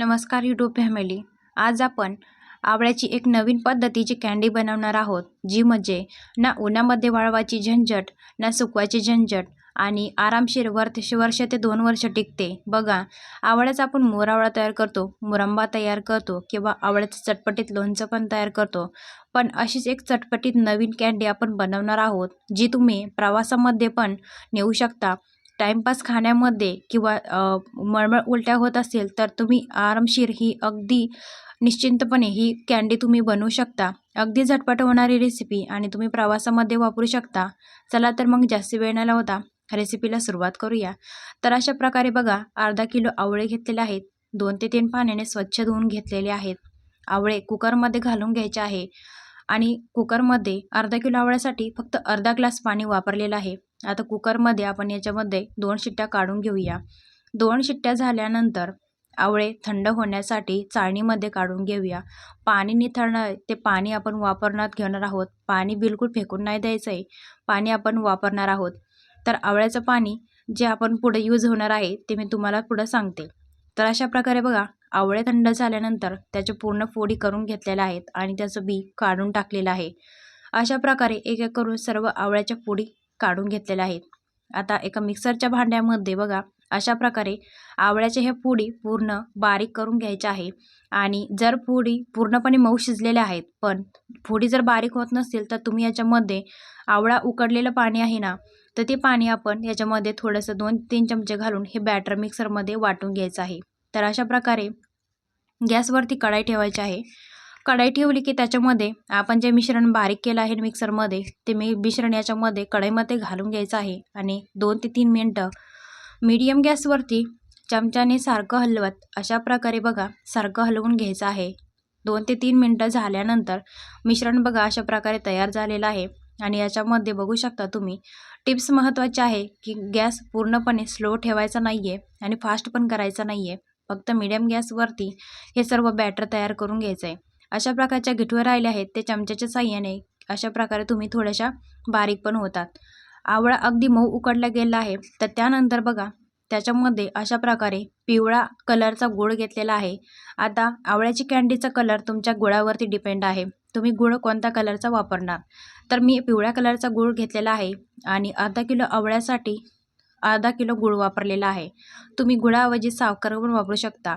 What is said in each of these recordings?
नमस्कार YouTube family आज आपण आवळ्याची एक नवीन पद्धतीची कँडी बनवणार आहोत जी म्हणजे ना उन्हामध्ये वाळवायची झंझट ना सुकवायची झंझट आणि आरामशीर वर्ष वर्ष ते दोन वर्ष टिकते. बघा आवळ्याचा आपण मोरावळा तयार करतो मुरंबा तयार करतो किंवा आवळ्याचं चटपटीत लोणचं पण तयार करतो. पण अशीच एक चटपटीत नवीन कँडी आपण बनवणार आहोत जी तुम्ही प्रवासामध्ये पण नेऊ शकता. टाईमपास खाण्यामध्ये किंवा मळमळ उलट्या होत असेल तर तुम्ही आरामशीर ही अगदी निश्चिंतपणे ही कँडी तुम्ही बनवू शकता. अगदी झटपट होणारी रेसिपी आणि तुम्ही प्रवासामध्ये वापरू शकता. चला तर मग जास्त वेळ न लावता रेसिपीला सुरुवात करूया. तर अशा प्रकारे बघा अर्धा किलो आवळे घेतलेले आहेत. दोन ते तीन पाण्याने स्वच्छ धुवून घेतलेले आहेत. आवळे कुकरमध्ये घालून घ्यायचे आहे. आणि कुकरमध्ये अर्धा किलो आवळ्यासाठी फक्त अर्धा ग्लास पाणी वापरलेलं आहे. आता कुकरमध्ये आपण याच्यामध्ये दोन शिट्ट्या काढून घेऊया. दोन शिट्ट्या झाल्यानंतर आवळे थंड होण्यासाठी चाळणीमध्ये काढून घेऊया. पाणी निथळणं ते पाणी आपण वापरण्यात घेणार आहोत. पाणी बिलकुल फेकून नाही द्यायचं आहे पाणी आपण वापरणार आहोत. तर आवळ्याचं पाणी जे आपण पुढे यूज होणार आहे ते मी तुम्हाला पुढं सांगते. तर अशा प्रकारे बघा आवळे थंड झाल्यानंतर त्याच्या पूर्ण फोडी करून घेतलेल्या आहेत आणि त्याचं बी काढून टाकलेलं आहे. अशा प्रकारे एक एक करून सर्व आवळ्याच्या फोडी काढून घेतलेल्या आहेत. आता एका मिक्सरच्या भांड्यामध्ये बघा अशा प्रकारे आवळ्याच्या ह्या पुडी पूर्ण बारीक करून घ्यायच्या आहे आणि जर पुडी पूर्णपणे मऊ शिजलेल्या आहेत पण फोडी जर बारीक होत नसतील तर तुम्ही याच्यामध्ये आवळा उकडलेलं पाणी आहे ना तर ते पाणी आपण याच्यामध्ये थोडंसं दोन तीन चमचे घालून हे बॅटर मिक्सरमध्ये वाटून घ्यायचं आहे. तर अशा प्रकारे गॅसवरती कढाई ठेवायची आहे. कढाई ठेवली की त्याच्यामध्ये आपण जे मिश्रण बारीक केलं आहे मिक्सरमध्ये ते मी मिश्रण याच्यामध्ये कढईमध्ये घालून घ्यायचं आहे आणि दोन ते तीन मिनटं मीडियम गॅसवरती चमच्याने सारखं हलवत अशा प्रकारे बघा सारखं हलवून घ्यायचं आहे. दोन ते तीन मिनटं झाल्यानंतर मिश्रण बघा अशा प्रकारे तयार झालेलं आहे आणि याच्यामध्ये बघू शकता तुम्ही टिप्स महत्त्वाचे आहे की गॅस पूर्णपणे स्लो ठेवायचा नाही आहे आणि फास्ट पण करायचा नाही आहे फक्त मिडियम गॅसवरती हे सर्व बॅटर तयार करून घ्यायचं आहे अशा प्रकारच्या गिठव्या राहिल्या आहेत ते चमच्याच्या साह्याने अशा प्रकारे तुम्ही थोड्याशा बारीक पण होतात. आवळा अगदी मऊ उकडला गेला आहे तर त्यानंतर बघा त्याच्यामध्ये अशा प्रकारे पिवळा कलरचा गुळ घेतलेला आहे. आता आवळ्याची कँडीचा कलर तुमच्या गुळावरती डिपेंड आहे. तुम्ही गुळ कोणत्या कलरचा वापरणार? तर मी पिवळ्या कलरचा गुळ घेतलेला आहे आणि अर्धा किलो आवळ्यासाठी अर्धा किलो गुळ वापरलेला आहे. तुम्ही गुळाऐवजी साखर पण वापरू शकता.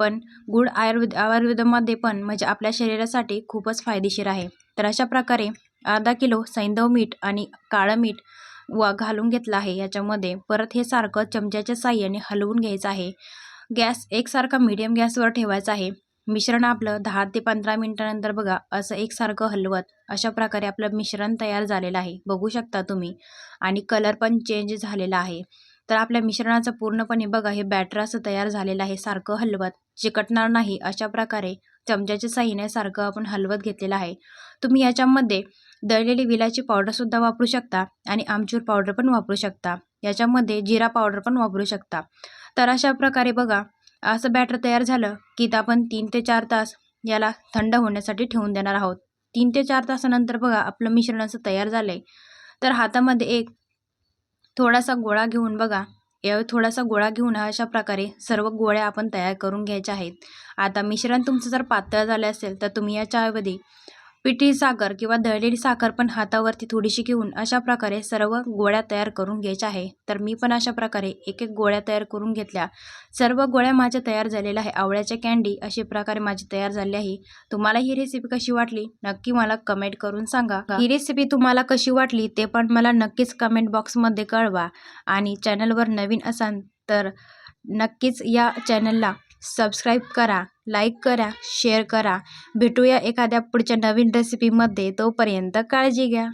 पण गुळ आयुर्वेद आयुर्वेदामध्ये पण म्हणजे आपल्या शरीरासाठी खूपच फायदेशीर आहे. तर अशा प्रकारे अर्धा किलो सैंदव मीठ आणि काळं मीठ व घालून घेतलं आहे. याच्यामध्ये परत हे सारखं चमच्याच्या साह्याने हलवून घ्यायचं आहे. गॅस एकसारखा मीडियम गॅसवर ठेवायचा आहे. मिश्रण आपलं दहा ते पंधरा मिनटानंतर बघा असं एकसारखं हलवत अशा प्रकारे आपलं मिश्रण तयार झालेलं आहे. बघू शकता तुम्ही. आणि कलर पण चेंज झालेला आहे. तर आपल्या मिश्रणाचं पूर्णपणे बघा हे बॅटर असं तयार झालेलं आहे सारखं हलवत. चिकटणार नाही अशा प्रकारे चमच्याच्या साह्याने सारखं आपण हलवत घेतलेलं आहे. तुम्ही याच्यामध्ये दळलेली विलाची पावडरसुद्धा वापरू शकता आणि आमचूर पावडर पण वापरू शकता. याच्यामध्ये जिरा पावडर पण वापरू शकता. तर अशा प्रकारे बघा असं बॅटर तयार झालं की आपण तीन ते चार तास याला थंड होण्यासाठी ठेवून देणार आहोत. तीन ते चार तासानंतर बघा आपलं मिश्रण असं तयार झालं आहे तर हातामध्ये एक थोडासा गोळा घेऊन बघा. यावर थोडासा गोळा घेऊन अशा प्रकारे सर्व गोळ्या आपण तयार करून घ्यायच्या आहेत. आता मिश्रण तुमचं जर पातळ झालं असेल तर तुम्ही याच्याऐवधी पिठी साखर किंवा दळलेली साखर पण हातावरती थोडीशी घेऊन अशा प्रकारे सर्व गोळ्या तयार करून घ्यायच्या आहे. तर मी पण अशा प्रकारे एक एक गोळ्या तयार करून घेतल्या. सर्व गोळ्या माझ्या तयार झालेल्या आहे. आवळ्याच्या कँडी अशा प्रकारे माझी तयार झाली आहे. तुम्हाला ही रेसिपी कशी वाटली? नक्की मला कमेंट करून सांगा. ही रेसिपी तुम्हाला कशी वाटली ते पण मला नक्कीच कमेंट बॉक्समध्ये कळवा. आणि चॅनलवर नवीन असाल तर नक्कीच या चॅनलला सबस्क्राईब करा. लाईक करा शेअर करा. भेटूया एखाद्या पुढच्या नवीन रेसिपीमध्ये तोपर्यंत काळजी घ्या.